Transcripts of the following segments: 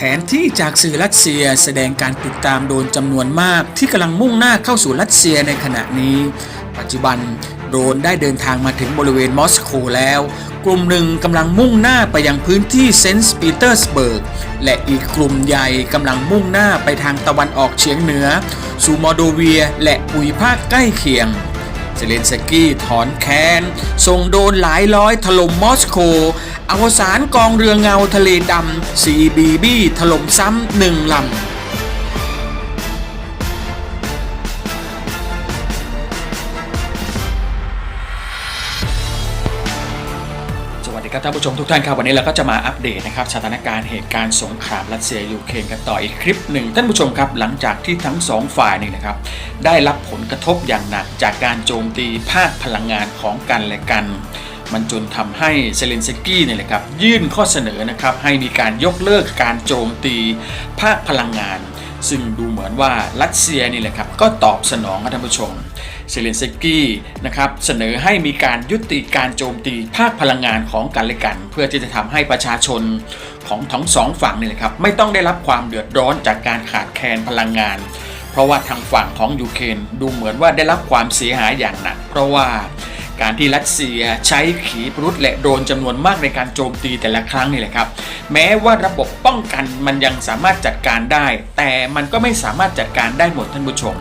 ผนที่จากสื่อรัสเซียแสดงการติดตามโดนจำนวนมากที่กำลังมุ่งหน้าเข้าสู่รัสเซียในขณะนี้ ปัจจุบันโดรนได้เดินทางมาถึงบริเวณมอสโกแล้ว กลุ่มหนึ่งกำลังมุ่งหน้าไปยังพื้นที่เซนต์ปีเตอร์สเบิร์ก และอีกกลุ่มใหญ่กำลังมุ่งหน้าไปทางตะวันออกเฉียงเหนือ สู่มอลโดเวีย และภูมิภาคใกล้เคียงเซเลนสกี้ถอนแค้นส่งโดนหลายร้อยถล่มมอสโก อวสานกองเรือเงาทะเลดำ CBB ถล่มซ้ำหนึ่งลำสวัสดีครับท่านผู้ชมทุกท่านครับวันนี้เราก็จะมาอัปเดตนะครับสถานการณ์เหตุการณ์สงครามรัสเซียยูเครนกันต่ออีกคลิปหนึ่งท่านผู้ชมครับหลังจากที่ทั้งสองฝ่ายนี่นะครับได้รับผลกระทบอย่างหนักจากการโจมตีภาคพลังงานของกันและกัน มันจนทำให้เซเลนสกี้เนี่ยแหละครับยื่นข้อเสนอนะครับให้มีการยกเลิกการโจมตีภาคพลังงาน ซึ่งดูเหมือนว่ารัสเซียนี่แหละครับก็ตอบสนองครับท่านผู้ชมเซเลนสกี้นะครับเสนอให้มีการยุติการโจมตีภาคพลังงานของกันและกัน เพื่อที่จะทำให้ประชาชนของทั้งสองฝั่งนี่แหละครับไม่ต้องได้รับความเดือดร้อนจากการขาดแคลนพลังงาน เพราะว่าทางฝั่งของยูเครนดูเหมือนว่าได้รับความเสียหายอย่างหนักเพราะว่า การที่รัสเซียใช้ขีปนาวุธและโดรนจำนวนมากในการโจมตีแต่ละครั้งนี่แหละครับ แม้ว่าระบบป้องกันมันยังสามารถจัดการได้ แต่มันก็ไม่สามารถจัดการได้หมดท่านผู้ชม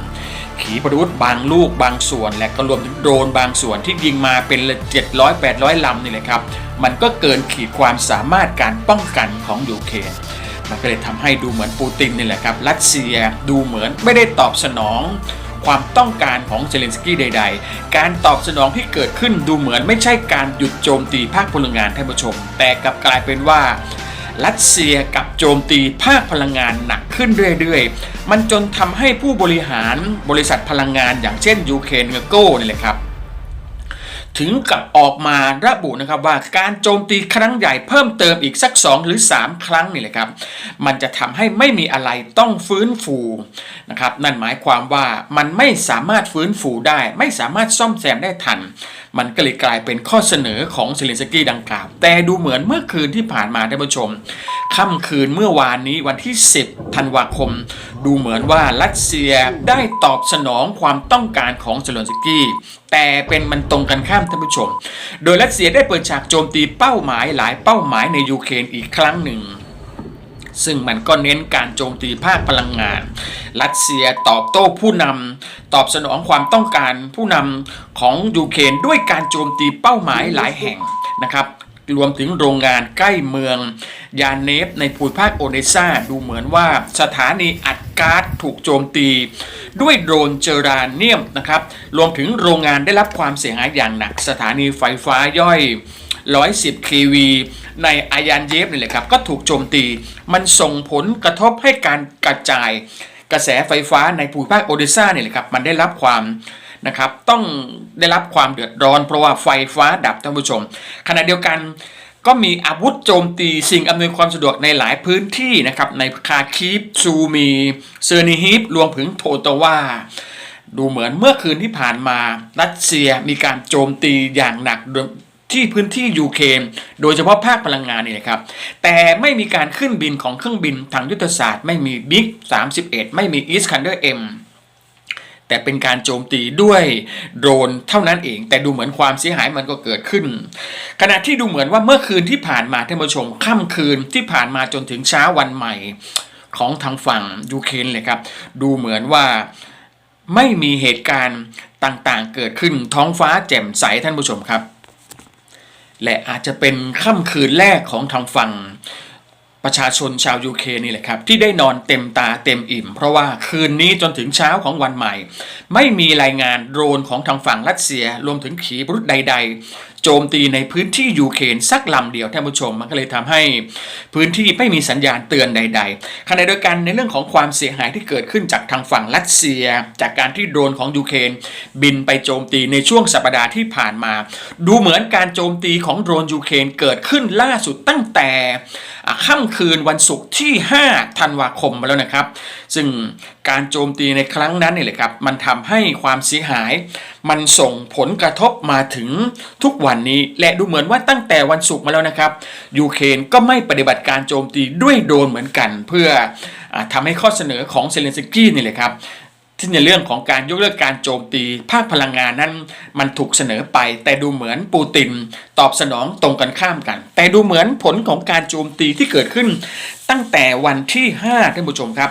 ขีปนาวุธบางลูกบางส่วน และก็รวมถึงโดรนบางส่วนที่ยิงมาเป็น700 800ลำนี่แหละครับมันก็เกินขีดความสามารถการป้องกันของยูเครนมันก็เลยทำให้ดูเหมือนปูตินนี่แหละครับรัสเซียดูเหมือนไม่ได้ตอบสนอง ความต้องการของเซเลนสกี้ใด ๆ การตอบสนองที่เกิดขึ้นดูเหมือนไม่ใช่การหยุดโจมตีภาคพลังงานท่านผู้ชม แต่กลับกลายเป็นว่ารัสเซียกับโจมตีภาคพลังงานหนักขึ้นเรื่อยๆ มันจนทำให้ผู้บริหารบริษัทพลังงานอย่างเช่นยูเครนโก้นี่แหละครับ ถึงกับออกมาระบุนะครับว่าการโจมตีครั้งใหญ่เพิ่มเติมอีกสัก 2 หรือ 3 ครั้งนี่แหละครับ มันจะทำให้ไม่มีอะไรต้องฟื้นฟูนะครับนั่นหมายความว่ามันไม่สามารถฟื้นฟูได้ ไม่สามารถซ่อมแซมได้ทัน มันก็เลยกลายเป็นข้อเสนอของเซเลนสกี้ดังกล่าว แต่ดูเหมือนเมื่อคืนที่ผ่านมาท่านผู้ชม ค่ำคืนเมื่อวานนี้วันที่ 10 ธันวาคม ดูเหมือนว่ารัสเซียได้ตอบสนองความต้องการของเซเลนสกี้แต่เป็นมันตรงกันข้ามท่านผู้ชม โดยรัสเซียได้เปิดฉากโจมตีเป้าหมายหลายเป้าหมายในยูเครนอีกครั้งหนึ่ง ซึ่งมันก็เน้นการโจมตีภาคพลังงาน รัสเซียตอบโต้ผู้นำตอบสนองความต้องการผู้นำของยูเครนด้วยการโจมตีเป้าหมายหลายแห่งนะครับรวมถึงโรงงานใกล้เมือง ยานเนฟในภูมิภาคโอเดซาดูเหมือนว่าสถานีอัดก๊าซถูกโจมตี ด้วยโดรนเจอราเนียมนะครับ รวมถึงโรงงานได้รับความเสียหายอย่างหนัก สถานีไฟฟ้าย่อย 110 kV ในอายานเยฟนี่แหละครับ ก็ถูกโจมตี มันส่งผลกระทบให้การกระจาย กระแสไฟฟ้าในภูมิภาคโอเดซาเนี่ยแหละครับ มันได้รับความนะครับต้องได้รับความเดือดร้อนเพราะว่าไฟฟ้าดับท่านผู้ชม ขณะเดียวกันก็มีอาวุธโจมตีสิ่งอำนวยความสะดวกในหลายพื้นที่นะครับในคาคีฟซูมีเซอร์นิฮิปรวมถึงโทโตวาดูเหมือนเมื่อคืนที่ผ่านมา รัสเซียมีการโจมตีอย่างหนัก ที่พื้นที่ยูเครนโดยเฉพาะภาคพลังงานนี่แหละครับ แต่ไม่มีการขึ้นบินของเครื่องบินทางยุทธศาสตร์ ไม่มีบิ๊ก31 ไม่มีอีสคันเดอร์เอ็มแต่เป็นการโจมตีด้วยโดรนเท่านั้นเอง แต่ดูเหมือนความเสียหายมันก็เกิดขึ้น ขณะที่ดูเหมือนว่าเมื่อคืนที่ผ่านมาท่านผู้ชมค่ำคืนที่ผ่านมาจนถึงเช้าวันใหม่ของทางฝั่งยูเครนเลยครับ ดูเหมือนว่าไม่มีเหตุการณ์ต่างๆ เกิดขึ้นท้องฟ้าแจ่มใสท่านผู้ชมครับ และอาจจะเป็นค่ำคืนแรกของทางฝั่ง ประชาชนชาวยูเครนนี่แหละครับ ที่ได้นอนเต็มตาเต็มอิ่ม เพราะว่าคืนนี้จนถึงเช้าของวันใหม่ ไม่มีรายงานโดรนของทางฝั่งรัสเซีย รวมถึงขีปนาวุธใด ๆ โจมตีในพื้นที่ยูเครนสักลำเดียวท่านผู้ชม มันก็เลยทำให้พื้นที่ไม่มีสัญญาณเตือนใด ๆขณะเดียวกันในเรื่องของความเสียหายที่เกิดขึ้นจากทางฝั่งรัสเซีย จากการที่โดรนของยูเครนบินไปโจมตีในช่วงสัปดาห์ที่ผ่านมา ดูเหมือนการโจมตีของโดรนยูเครนเกิดขึ้นล่าสุดตั้งแต่ ค่ำคืนวันศุกร์ที่ 5 ธันวาคมมาแล้วนะครับ ซึ่งการโจมตีในครั้งนั้นนี่แหละครับ มันทำให้ความเสียหาย มันส่งผลกระทบมาถึงทุกวันนี้ และดูเหมือนว่าตั้งแต่วันศุกร์มาแล้วนะครับยูเครนก็ไม่ปฏิบัติการโจมตีด้วยโดรนเหมือนกัน เพื่ออทำให้ข้อเสนอของเซเลนสกี้นี่แหละครับ ที่ในเรื่องของการยกเลิกการโจมตี ภาคพลังงานนั้น มันถูกเสนอไป แต่ดูเหมือนปูติน ตอบสนองตรงกันข้ามกัน แต่ดูเหมือนผลของการโจมตีที่เกิดขึ้น ตั้งแต่วันที่5ท่านผู้ชมครับ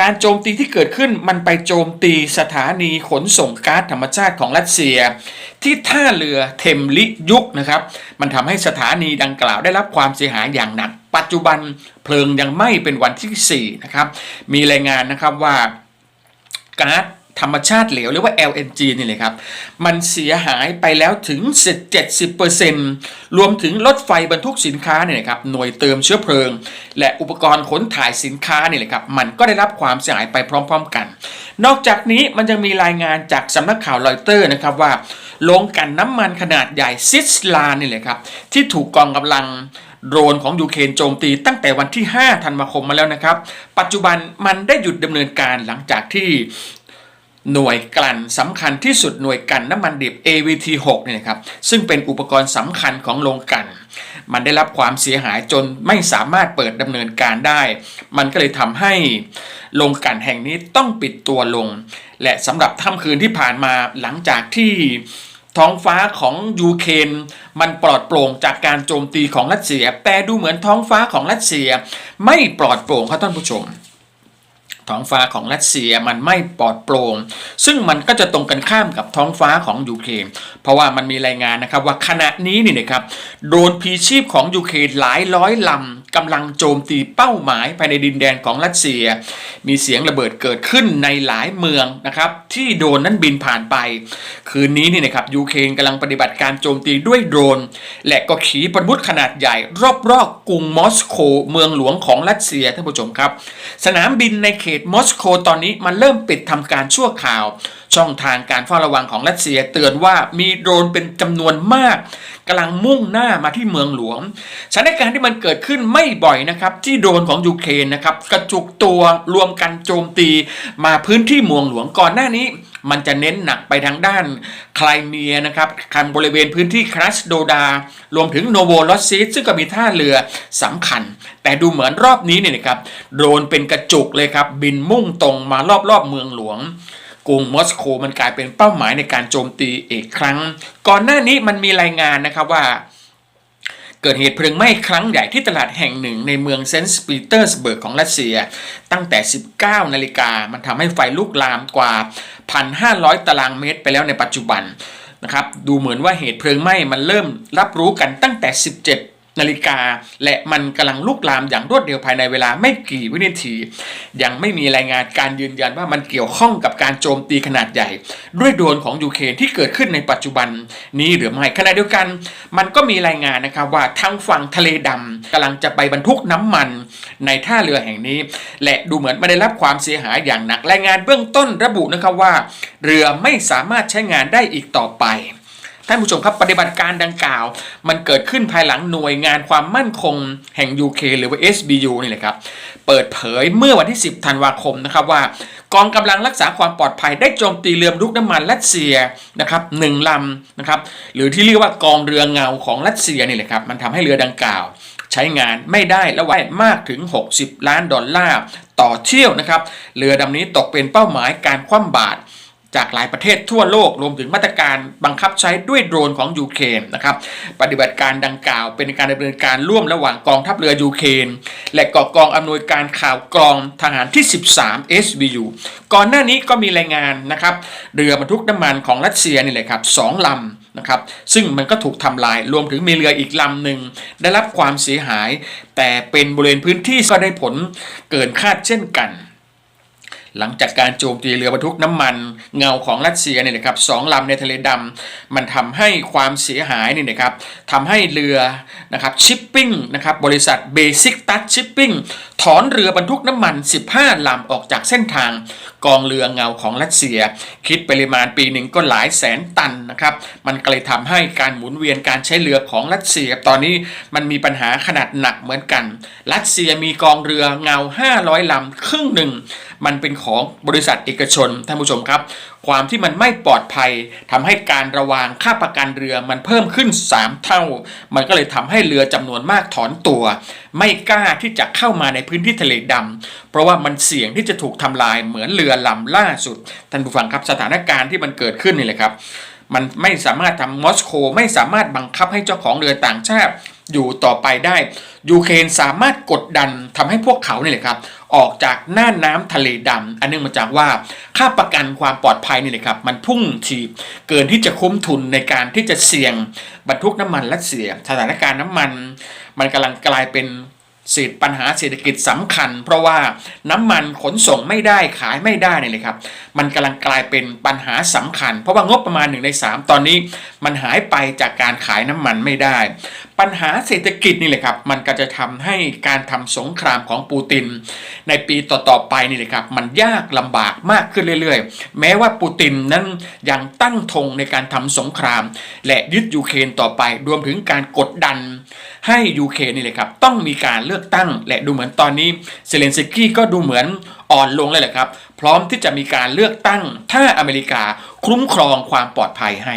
การโจมตีที่เกิดขึ้นมันไปโจมตีสถานีขนส่งก๊าซธรรมชาติของรัสเซีย ที่ท่าเรือเทมลิยุกนะครับมันทำให้สถานีดังกล่าวได้รับความเสียหายอย่างหนัก ปัจจุบันเพลิงยังไหม้เป็นวันที่4นะครับมีรายงานนะครับว่า ก๊าซธรรมชาติเหลวเรียกว่า LNG นี่เลยครับ มันเสียหายไปแล้วถึง 70%รวมถึงรถไฟบรรทุกสินค้าเนี่ยนะครับหน่วยเติมเชื้อเพลิง และอุปกรณ์ขนถ่ายสินค้าเนี่ยเลยครับมันก็ได้รับความเสียหายไปพร้อม ๆ กัน นอกจากนี้มันยังมีรายงานจากสำนักข่าวรอยเตอร์นะครับว่าโรงกันน้ำมันขนาดใหญ่ซิสลานี่เลยครับที่ถูกกองกำลัง โดรนของยูเครนโจมตีตั้งแต่วันที่ 5 ธันวาคมมาแล้วนะครับ ปัจจุบันมันได้หยุดดำเนินการหลังจากที่หน่วยกลั่นสำคัญที่สุดหน่วยกลั่นน้ำมันดิบ AVT6 เนี่ยนะครับซึ่งเป็นอุปกรณ์สำคัญของโรงกลั่น มันได้รับความเสียหายจนไม่สามารถเปิดดำเนินการได้ มันก็เลยทำให้โรงกลั่นแห่งนี้ต้องปิดตัวลง และสำหรับค่ำคืนที่ผ่านมาหลังจากที่ ท้องฟ้าของยูเครนมันปลอดโปร่งจากการโจมตีของรัสเซีย แต่ดูเหมือนท้องฟ้าของรัสเซีย ไม่ปลอดโปร่งครับท่านผู้ชม ท้องฟ้าของรัสเซียมันไม่ปลอดโปร่งซึ่งมันก็จะตรงกันข้ามกับท้องฟ้าของยูเครนเพราะว่ามันมีรายงานนะครับว่าขณะนี้นี่นะครับโดรนพีชีพของยูเครนหลายร้อยลำ กำลังโจมตีเป้าหมายภายในดินแดนของรัสเซีย มีเสียงระเบิดเกิดขึ้นในหลายเมืองนะครับที่โดนนั้นบินผ่านไป คืนนี้นี่นะครับยูเครนกำลังปฏิบัติการโจมตีด้วยโดรน และก็ขีปนาวุธขนาดใหญ่รอบๆกรุงมอสโกเมืองหลวงของรัสเซียท่านผู้ชมครับ สนามบินในเขตมอสโกตอนนี้มันเริ่มปิดทำการชั่วคราว ช่องทางการเฝ้าระวังของรัสเซียเตือนว่ามีโดรนเป็นจำนวนมากกำลังมุ่งหน้ามาที่เมืองหลวงสถานการณ์ที่มันเกิดขึ้นไม่บ่อยนะครับที่โดรนของยูเครนนะครับกระจุกตัวรวมกันโจมตี มาพื้นที่เมืองหลวงก่อนหน้านี้มันจะเน้นหนักไปทางด้านไครเมียนะครับคันบริเวณพื้นที่ครัสโดดา รวมถึงโนโวลอสซิสซึ่งก็มีท่าเรือสำคัญ แต่ดูเหมือนรอบนี้เนี่ยนะครับ โดรนเป็นกระจุกเลยครับ บินมุ่งตรงมารอบๆเมืองหลวง กรุงมอสโกมันกลายเป็นเป้าหมายในการโจมตีอีกครั้ง ก่อนหน้านี้มันมีรายงานนะครับว่าเกิดเหตุเพลิงไหม้ครั้งใหญ่ที่ตลาดแห่งหนึ่งในเมืองเซนต์ปีเตอร์สเบิร์กของรัสเซีย ตั้งแต่ 19 นาฬิกา มันทำให้ไฟลุกลามกว่า 1,500 ตารางเมตรไปแล้วในปัจจุบันนะครับ ดูเหมือนว่าเหตุเพลิงไหม้มันเริ่มรับรู้กันตั้งแต่ 17 นาฬิกา และมันกำลังลุกลามอย่างรวดเร็วภายในเวลาไม่กี่วินาที ยังไม่มีรายงานการยืนยันว่ามันเกี่ยวข้องกับการโจมตีขนาดใหญ่ ด้วยโดรนของยูเครนที่เกิดขึ้นในปัจจุบันนี้หรือไม่ขณะเดียวกัน มันก็มีรายงานนะครับว่าทางฝั่งทะเลดำกำลังจะไปบรรทุกน้ำมันในท่าเรือแห่งนี้ และดูเหมือนไม่ได้รับความเสียหายอย่างหนักรายงานเบื้องต้นระบุนะครับว่า เรือไม่สามารถใช้งานได้อีกต่อไป ท่านผู้ชมครับปฏิบัติการดังกล่าว มันเกิดขึ้นภายหลังหน่วยงานความมั่นคงแห่ง UK หรือว่า SBU นี่แหละครับ เปิดเผยเมื่อวันที่ 10 ธันวาคมนะครับว่ากองกำลังรักษาความปลอดภัยได้โจมตีเรือลุกน้ำมันรัสเซียนะครับหนึ่งลำนะครับหรือที่เรียกว่ากองเรือเงาของรัสเซียนี่แหละครับมันทำให้เรือดังกล่าวใช้งานไม่ได้และว่ามากถึง 60 ล้านดอลลาร์ต่อเที่ยวนะครับ เรือดำนี้ตกเป็นเป้าหมายการคว่ำบาตร จากหลายประเทศทั่วโลกรวมถึงมาตรการบังคับใช้ด้วยโดรนของยูเครนนะครับปฏิบัติการดังกล่าวเป็นการดำเนินการร่วมระหว่างกองทัพเรือยูเครนและกกองอำนวยการข่าวกรองทหารที่ 13 SBU ก่อนหน้านี้ก็มีรายงานนะครับเรือบรรทุกน้ำมันของรัสเซียนี่แหละครับสองลำนะครับซึ่งมันก็ถูกทำลายรวมถึงมีเรืออีกลำหนึ่งได้รับความเสียหาย แต่เป็นบริเวณพื้นที่ก็ได้ผลเกินคาดเช่นกัน หลังจากการโจมตีเรือบรรทุกน้ำมันเงาของรัสเซียเนี่ยนะครับสองลำในทะเลดำมันทำให้ความเสียหายเนี่ยนะครับทำให้เรือนะครับชิปปิ้งนะครับบริษัทเบสิกตัสชิปปิ้ง ถอนเรือบรรทุกน้ำมัน 15 ลำออกจากเส้นทาง กองเรือเงาของรัสเซีย คิดปริมาณปีหนึ่งก็หลายแสนตันนะครับ มันก็เลยทำให้การหมุนเวียนการใช้เรือของรัสเซีย ตอนนี้มันมีปัญหาขนาดหนักเหมือนกัน รัสเซียมีกองเรือเงา 500 ลำครึ่งหนึ่ง มันเป็นของบริษัทเอกชนท่านผู้ชมครับความที่มันไม่ปลอดภัยทำให้การระวางค่าประกันเรือมันเพิ่มขึ้น 3 เท่า มันก็เลยทำให้เรือจำนวนมากถอนตัว ไม่กล้าที่จะเข้ามาในพื้นที่ทะเลดำเพราะว่ามันเสี่ยงที่จะถูกทำลายเหมือนเรือลำล่าสุดท่านผู้ฟังครับสถานการณ์ที่มันเกิดขึ้นนี่แหละครับมันไม่สามารถทำมอสโกไม่สามารถบังคับให้เจ้าของเรือต่างชาติ อยู่ต่อไปได้ ยูเครนสามารถกดดันทำให้พวกเขาเนี่ยแหละครับ ออกจากหน้าน้ำทะเลดำอันเนื่องมาจากว่าค่าประกันความปลอดภัยนี่แหละครับ มันพุ่งทีบเกินที่จะคุ้มทุนในการที่จะเสี่ยงบรรทุกน้ำมันรัสเซีย สถานการณ์น้ำมัน มันกำลังกลายเป็นสิทธิปัญหาเศรษฐกิจสำคัญ เพราะว่าน้ำมันขนส่งไม่ได้ขายไม่ได้เนี่ยเลยครับ มันกำลังกลายเป็นปัญหาสำคัญ เพราะว่างบประมาณหนึ่งในสามตอนนี้ มันหายไปจากการขายน้ำมันไม่ได้ ปัญหาเศรษฐกิจนี่แหละครับ มันก็จะทำให้การทำสงครามของปูติน ในปีต่อๆไปนี่แหละครับ มันยากลำบากมากขึ้นเรื่อยๆ แม้ว่าปูตินนั้นยังตั้งธงในการทำสงคราม และยึดยูเครนต่อไปรวมถึงการกดดัน ให้ยูเครนนี่เลยครับ ต้องมีการเลือกตั้ง และดูเหมือนตอนนี้เซเลนสกี้ก็ดูเหมือนอ่อนลงเลยแหละครับ พร้อมที่จะมีการเลือกตั้งถ้าอเมริกาคุ้มครองความปลอดภัยให้